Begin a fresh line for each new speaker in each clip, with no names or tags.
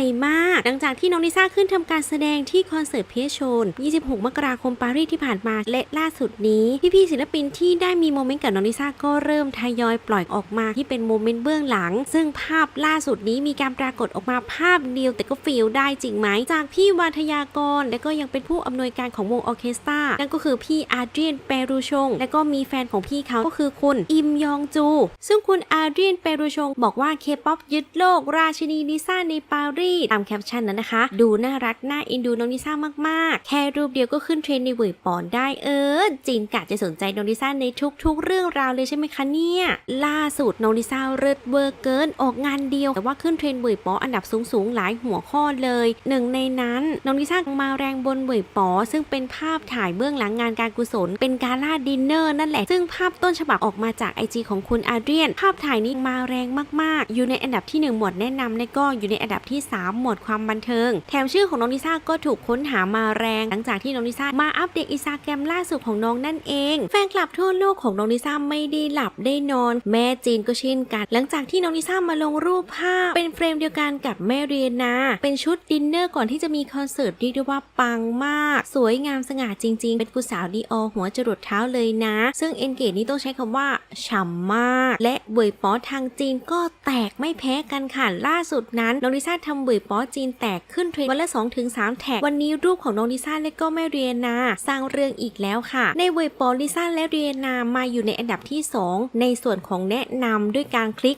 ไปมาก ลังจากที่น้องลิซ่าขึ้นทำการแสดงที่คอนเสิร์ตเพชโชน 26 มกราคมปารีสที่ผ่านมาและล่าสุดนี้ พี่ๆศิลปินที่ได้มีโมเมนต์กับน้องลิซ่าก็เริ่มทยอยปล่อยออกมาที่เป็นโมเมนต์เบื้องหลัง ซึ่งภาพล่าสุดนี้มีการปรากฏออกมาภาพเดียวแต่ก็ฟีลได้จริงไหม จากพี่วาทยากร และก็ยังเป็นผู้อำนวยการของวงออเคสตรานั่นก็คือพี่อาเดรียนเปรูชง และก็มีแฟนของพี่เขาก็คือคุณอิมยองจู ซึ่งคุณอาเดรียนเปรูชง บอกว่าเคป๊อปยึดโลกราชินีลิซ่าในปารีสตามแคปชั่นนั้นนะคะ ดูน่ารักน่าเอ็นดูน้องลิซ่ามากๆ แค่รูปเดียวก็ขึ้นเทรนด์ในเว่ยปอนได้เออจีนกะจะสนใจน้องลิซ่าในทุกๆ เรื่องราวเลยใช่ไหมคะเนี่ยล่าสุดน้องลิซ่าเลิศเวอร์เกินออกงานเดียว แต่ว่าขึ้นเทรนด์เว่ยปออันดับสูงๆหลายหัวข้อเลยหนึ่งในนั้นน้องลิซ่ามาแรงบนเว่ยปอซึ่งเป็นภาพถ่ายเบื้องหลังงานการกุศล เป็นการล่าดินเนอร์นั่นแหละซึ่งภาพต้นฉบับออกมาจากไอจีของคุณอาเดรียน ภาพถ่ายนี้มาแรงมากๆ อยู่ในอันดับที่ 1 หมวดแนะนำและก็อยู่ในอันดับที่ 3 หมวดความบันเทิง แถมชื่อของน้องลิซ่าก็ถูกค้นหามาแรง หลังจากที่น้องลิซ่ามาอัปเดตอินสตาแกรมล่าสุดของน้องนั่นเอง แฟนคลับทั่วโลกของน้องลิซ่าไม่ได้หลับได้นอน แม่จีนก็เช่นกัน หลังจากที่น้องลิซ่ามาลงรูปภาพ เป็นเฟรมเดียวกันกับแม่เรียนนาเป็นชุดดินเนอร์ก่อนที่จะมีคอนเสิร์ตที่เรียกว่าปังมาก สวยงามสง่าจริง ๆ เป็นผู้สาวดีออหัวจรดเท้าเลยนะ ซึ่งเอนเกจนี้ต้องใช้คำว่าฉ่ำมาก และเบยป๊อทางจีนก็แตกไม่แพ้กันค่ะล่าสุดนั้นน้องลิซ่าทำเบยป๊อจีนแตกขึ้นเทรนด์วันละ 2-3 แท็ก วันนี้รูปของน้องลิซ่าและก็แม่เรียนา สร้างเรื่องอีกแล้วค่ะ ในเบปอลิซ่าและเรียนามาอยู่ในอันดับที่ 2 ในส่วนของแนะนำด้วยการคลิก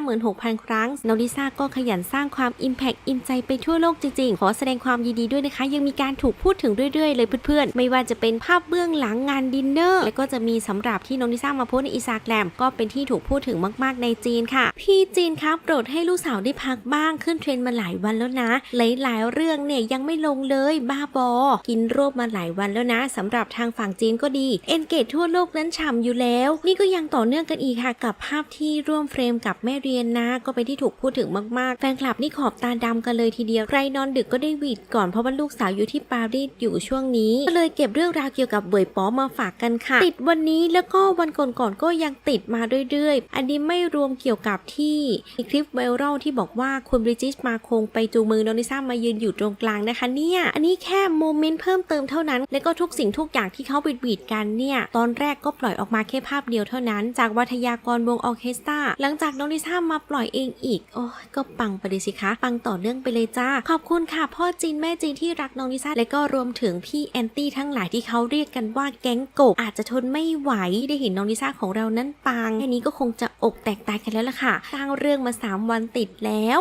156,000 ครั้ง น้องลิซ่าก็ขยันสร้างความอิมแพกอินใจไปทั่วโลกจริงๆ ขอแสดงความยินดีด้วยนะคะ ยังมีการถูกพูดถึงเรื่อยๆ เลยเพื่อนๆ ไม่ว่าจะเป็นภาพเบื้องหลังงานดินเนอร์ และก็จะมีสำหรับที่น้องลิซ่ามาโพสในอินสตาแกรมก็เป็นที่ถูกพูดถึงมาก ๆ ในจีนค่ะ พี่จีนครับโปรดให้ลูกสาวได้พักบ้างขึ้นเทรนด์มาหลายวันแล้วนะ หลายๆ เรื่องเนี่ยยังไม่ลงเลยบ้าบอกินรวบมาหลายวันแล้วนะสำหรับทางฝั่งจีนก็ดีเอนเกจทั่วโลกนั้นฉ่ำอยู่แล้ว นี่ก็ยังต่อเนื่องกันอีกค่ะกับภาพที่ร่วมเฟรมกับแม่เรียนนะก็เป็นที่ถูกพูดถึงมากๆ แฟนคลับนี่ขอบตาดำกันเลยทีเดียวใครนอนดึกก็ได้วีดก่อนเพราะว่าลูกสาวอยู่ที่ปารีสอยู่ช่วงนี้ ก็เลยเก็บเรื่องราวเกี่ยวกับเบยป๋อมาฝากกันค่ะ ติดวันนี้แล้วก็วันก่อนๆก็ยังติดมาเรื่อยๆ อันนี้ไม่รวมเกี่ยวกับที่คลิปไวรัลที่บอกว่าคุณบริจิชมาคงไปจูงมือน้องลิซ่ามายืนอยู่ตรงกลางนะคะเนี่ยอันนี้แค่โมเมนต์เพิ่มเติมเท่านั้น และก็ทุกสิ่งทุกอย่างที่เขาบิดบีดกันเนี่ยตอนแรกก็ปล่อยออกมาแค่ภาพเดียวเท่านั้น จากวัทยากรวงออเคสตราหลังจากน้องลิซ่ามาปล่อยเองอีกโอ้ก็ปังไปเลยสิคะปังต่อเนื่องไปเลยจ้า ขอบคุณค่ะพ่อจีนแม่จีนที่รักน้องลิซ่าและก็รวมถึงพี่แอนตี้ทั้งหลายที่เขาเรียกกันว่าแก๊งกบอาจจะทนไม่ไหวที่ได้เห็นน้องลิซ่าของเรานั้นปังแค่นี้ก็คงจะอกแตกตายกันแล้วล่ะค่ะสร้างเรื่องมา 3 วันติดแล้ว